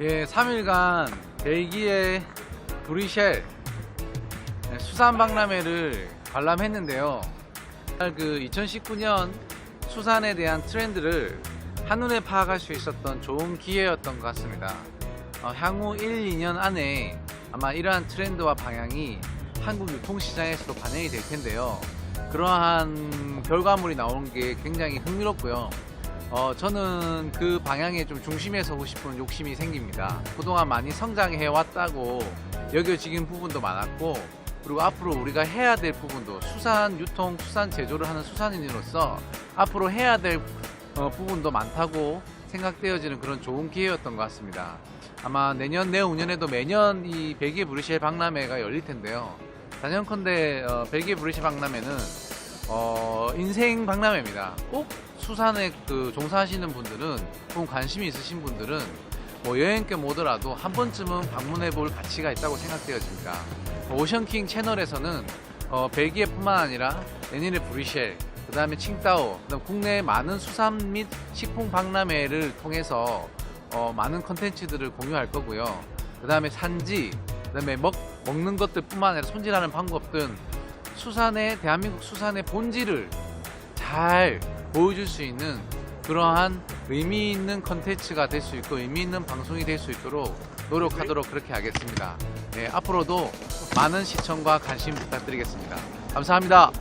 예, 3일간 벨기에 브리셀 네, 수산 박람회를 관람했는데요. 그 2019년 수산에 대한 트렌드를 한눈에 파악할 수 있었던 좋은 기회였던 것 같습니다. 어, 향후 1, 2년 안에 아마 이러한 트렌드와 방향이 한국 유통시장에서도 반영이 될 텐데요. 그러한 결과물이 나오는 게 굉장히 흥미롭고요. 어, 저는 그 방향에 좀 중심에 서고 싶은 욕심이 생깁니다. 그동안 많이 성장해 왔다고 여겨지긴 부분도 많았고, 그리고 앞으로 우리가 해야 될 부분도 수산 유통, 수산 제조를 하는 수산인으로서 앞으로 해야 될 어, 부분도 많다고 생각되어지는 그런 좋은 기회였던 것 같습니다. 아마 내년, 내후년에도 매년 이 벨기에 브리셀 박람회가 열릴 텐데요. 단연컨대 어, 벨기에 브리셀 박람회는 어, 인생 박람회입니다. 꼭 수산에 그 종사하시는 분들은 혹은 관심이 있으신 분들은 뭐 여행 겸 오더라도 한 번쯤은 방문해 볼 가치가 있다고 생각되어집니다. 오션킹 채널에서는 어, 벨기에뿐만 아니라 내년에 브리셀, 그 다음에 칭따오, 그다음 국내 많은 수산 및 식품 박람회를 통해서 어, 많은 컨텐츠들을 공유할 거고요. 그 다음에 산지, 그 다음에 먹, 먹는 것들뿐만 아니라 손질하는 방법 등 수산의 대한민국 수산의 본질을 잘 보여줄 수 있는 그러한 의미 있는 컨텐츠가 될 수 있고 의미 있는 방송이 될 수 있도록 노력하도록 그렇게 하겠습니다. 네, 앞으로도 많은 시청과 관심 부탁드리겠습니다. 감사합니다.